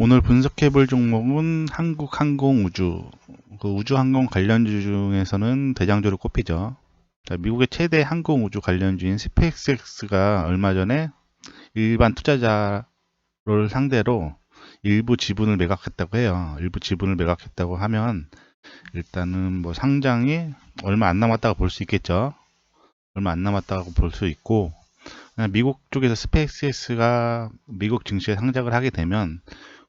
오늘 분석해 볼 종목은 한국항공우주. 그 우주항공 관련주 중에서는 대장주로 꼽히죠. 자, 미국의 최대 항공우주 관련주인 스페이스X가 얼마 전에 일반 투자자를 상대로 일부 지분을 매각했다고 해요. 일부 지분을 매각했다고 하면 일단은 뭐 상장이 얼마 안 남았다고 볼 수 있겠죠. 얼마 안 남았다고 볼 수 있고 미국 쪽에서 스페이스X가 미국 증시에 상장을 하게 되면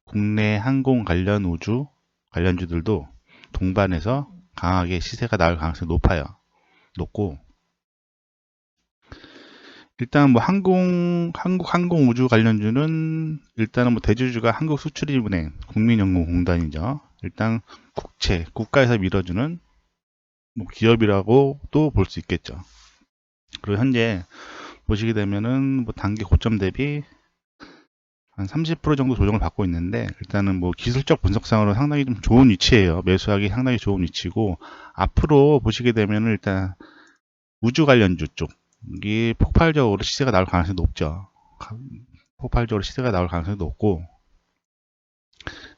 국내 항공 관련 우주 관련주들도 동반해서 강하게 시세가 나올 가능성이 높아요. 높고 일단 뭐 항공 한국 항공 우주 관련주는 일단은 뭐 대주주가 한국 수출입은행 국민연금공단이죠. 일단 국채 국가에서 밀어주는 뭐 기업이라고도 볼 수 있겠죠. 그리고 현재 보시게 되면은 뭐 단기 고점 대비 한 30% 정도 조정을 받고 있는데 일단은 뭐 기술적 분석상으로 상당히 좀 좋은 위치예요. 매수하기 상당히 좋은 위치고 앞으로 보시게 되면 일단 우주 관련주 쪽이 폭발적으로 시세가 나올 가능성이 높죠. 폭발적으로 시세가 나올 가능성이 높고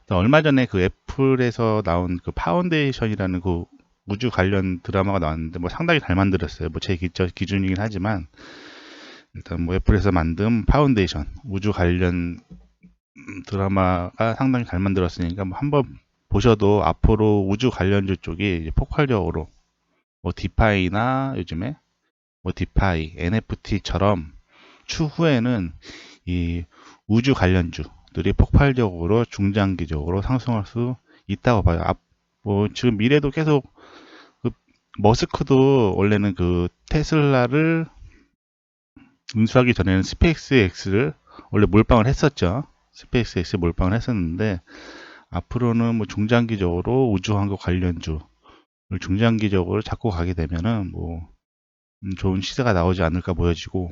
얼마 전에 그 애플에서 나온 그 파운데이션이라는 그 우주 관련 드라마가 나왔는데 뭐 상당히 잘 만들었어요. 뭐 제 기준이긴 하지만 일단 뭐 애플에서 만든 파운데이션 우주 관련 드라마가 상당히 잘 만들었으니까 뭐 한번 보셔도 앞으로 우주 관련주 쪽이 폭발적으로 뭐 디파이나 요즘에 뭐 디파이, NFT처럼 추후에는 이 우주 관련주들이 폭발적으로 중장기적으로 상승할 수 있다고 봐요. 앞, 뭐 지금 미래도 계속 그 머스크도 원래는 그 테슬라를 운수하기 전에는 스페이스 X를 원래 몰빵을 했었죠. 스페이스 X 몰빵을 했었는데 앞으로는 뭐 중장기적으로 우주항공 관련주 중장기적으로 잡고 가게 되면은 뭐 음, 좋은 시세가 나오지 않을까 보여지고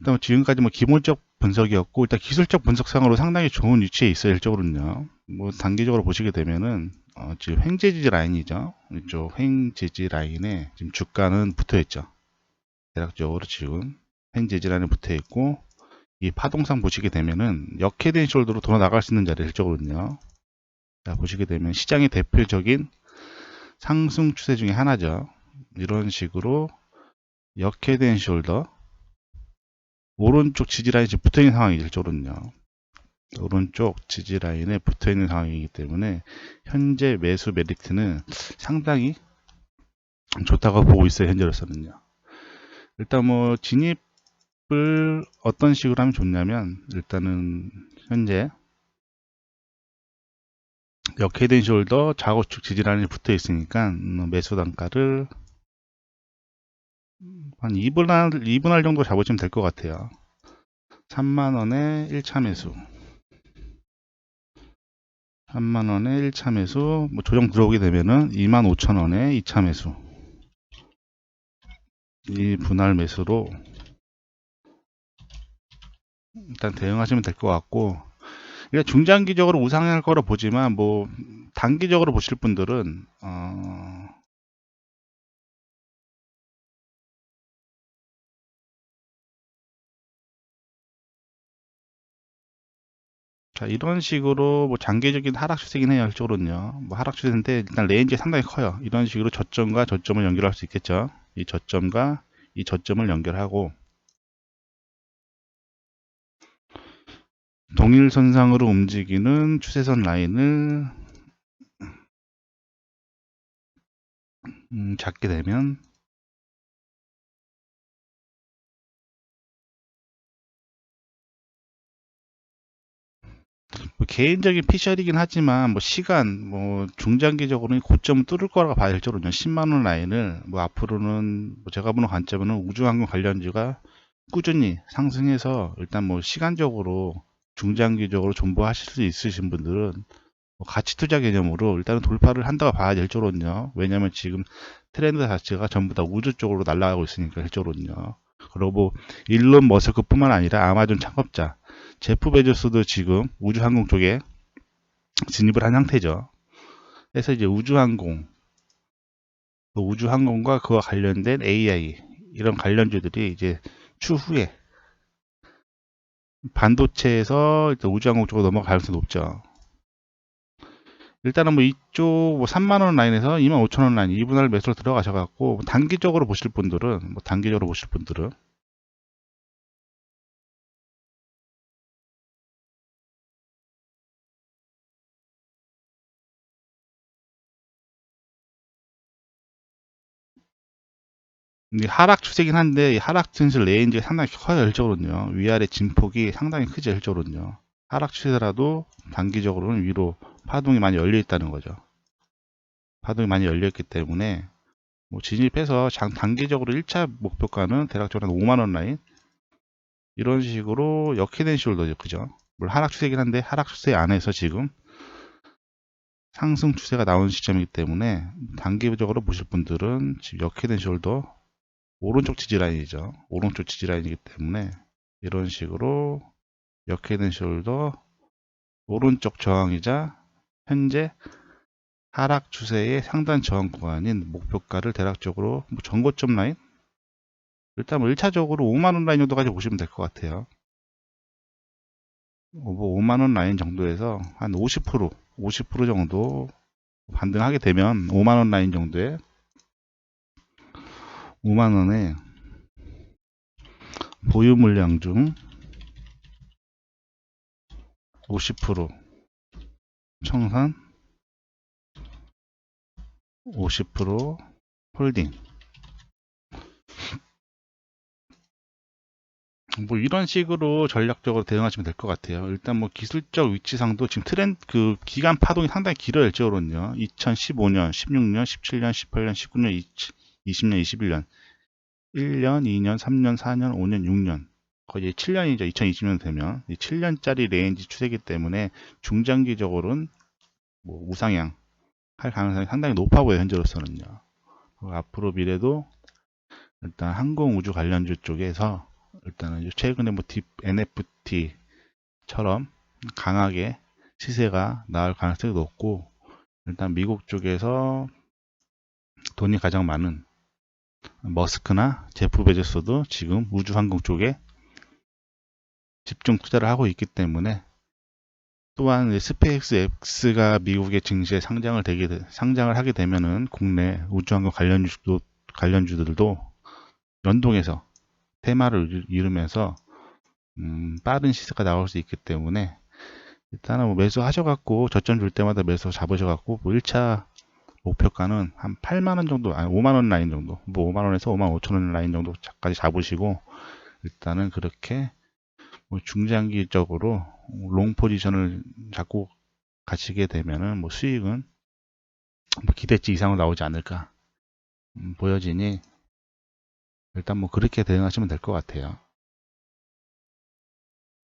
일단 지금까지 뭐 기본적 분석이었고 일단 기술적 분석상으로 상당히 좋은 위치에 있어요 일적으로는요. 뭐 단기적으로 보시게 되면은 어, 지금 횡재지 라인이죠. 이쪽 횡재지 라인에 지금 주가는 붙어 있죠 대략적으로 지금 횡재지란에 붙어 있고 이 파동상 보시게 되면은 역헤드앤 숄더로 돌아 나갈 수 있는 자리 일적으로는요. 자 보시게 되면 시장의 대표적인 상승 추세 중에 하나죠. 이런 식으로 역헤드앤 숄더 오른쪽 지지라인이 붙어있는 상황이죠. 일적으로는요. 오른쪽 지지라인에 붙어있는 상황이기 때문에 현재 매수 메리트는 상당히 좋다고 보고 있어요. 현재로서는요. 일단 뭐 진입을 어떤 식으로 하면 좋냐면 일단은 현재 역헤드앤 숄더 좌우측 지지라인이 붙어 있으니까 음, 매수 단가를 한 2분할, 2분할 정도 잡으시면 될 것 같아요. 3만원에 1차 매수. 3만원에 1차 매수. 뭐 조정 들어오게 되면은 25,000원에 2차 매수. 이 분할 매수로 일단 대응하시면 될 것 같고 일단 중장기적으로 우상할 거로 보지만 뭐 단기적으로 보실 분들은 어 자 이런 식으로 뭐 장기적인 하락 추세긴 해요 이쪽으로는요. 뭐 하락 추세인데 일단 레인지 상당히 커요. 이런 식으로 저점과 저점을 연결할 수 있겠죠 이 저점과 이 저점을 연결하고 동일선상으로 움직이는 추세선 라인을 음, 잡게 되면 개인적인 피셜이긴 하지만 뭐 시간 뭐 중장기적으로는 고점을 뚫을 거라고 봐야 될줄은요 10만 원 라인을 뭐 앞으로는 뭐 제가 보는 관점은 우주항공 관련주가 꾸준히 상승해서 일단 뭐 시간적으로 중장기적으로 존버하실 수 있으신 분들은 뭐 가치 투자 개념으로 일단은 돌파를 한다고 봐야 될 줄은요. 왜냐면 지금 트렌드 자체가 전부 다 우주 쪽으로 날아가고 있으니까 일조론요 그리고 뭐 일론 머스크뿐만 아니라 아마존 창업자 제프 베조스도 지금 우주항공 쪽에 진입을 한 상태죠. 그래서 이제 우주항공, 그 우주항공과 그와 관련된 AI 이런 관련주들이 이제 추후에 반도체에서 우주항공 쪽으로 넘어갈 가능성이 높죠. 일단은 뭐 이쪽 뭐 3만원 라인에서 2만 5천원 라인 2분할 매수로 들어가셔갖고 뭐 단기적으로 보실 분들은 뭐 단기적으로 보실 분들은 하락 추세긴 한데 이 하락 진실 레인지가 상당히 커요 일적으로는요. 위아래 진폭이 상당히 크죠 일적으로는요. 하락 추세라도 단기적으로는 위로 파동이 많이 열려 있다는 거죠. 파동이 많이 열려 있기 때문에 뭐 진입해서 장 단기적으로 1차 목표가는 대략적으로 한 5만원 라인? 이런 식으로 역해된 숄더죠. 그죠? 물론 하락 추세긴 한데 하락 추세 안에서 지금 상승 추세가 나온 시점이기 때문에 단기적으로 보실 분들은 지금 역해된 숄더 오른쪽 지지라인이죠. 오른쪽 지지라인이기 때문에 이런 식으로 역헤드 숄더 오른쪽 저항이자 현재 하락 추세의 상단 저항 구간인 목표가를 대략적으로 뭐 전고점 라인 일단 뭐 1차적으로 5만원 라인 정도까지 보시면 될 것 같아요. 뭐 5만원 라인 정도에서 한 50% 50% 정도 반등하게 되면 5만원 라인 정도에 5만원에 보유 물량 중 50% 청산 50% 홀딩 뭐 이런 식으로 전략적으로 대응하시면 될 것 같아요. 일단 뭐 기술적 위치상도 지금 트렌드 그 기간 파동이 상당히 길어요. 일적으로는요. 2015년, 16년, 17년, 18년, 19년, 20, 20년, 21년, 1년, 2년, 3년, 4년, 5년, 6년 거의 7년이죠. 2020년 되면 7년짜리 레인지 추세기 때문에 중장기적으로는 뭐 우상향 할 가능성이 상당히 높아 보여요. 현재로서는요. 앞으로 미래도 일단 항공 우주 관련주 쪽에서 일단은 최근에 뭐 딥 NFT처럼 강하게 시세가 나올 가능성이 높고 일단 미국 쪽에서 돈이 가장 많은 머스크나 제프 베조스도 지금 우주항공 쪽에 집중 투자를 하고 있기 때문에 또한 스페이스 X가 미국의 증시에 상장을 되게 상장을 하게 되면은 국내 우주항공 관련 주도 관련 주들도 연동해서 테마를 이루면서 음, 빠른 시세가 나올 수 있기 때문에 일단은 뭐 매수하셔갖고 저점 줄 때마다 매수 잡으셔갖고 뭐 1차 목표가는 한 8만원 정도, 아니 5만원 라인 정도, 뭐 5만원에서 5만 5천원 라인 정도까지 잡으시고, 일단은 그렇게 뭐 중장기적으로 롱 포지션을 잡고 가시게 되면은 뭐 수익은 뭐 기대치 이상으로 나오지 않을까 음, 보여지니 일단 뭐 그렇게 대응하시면 될 것 같아요.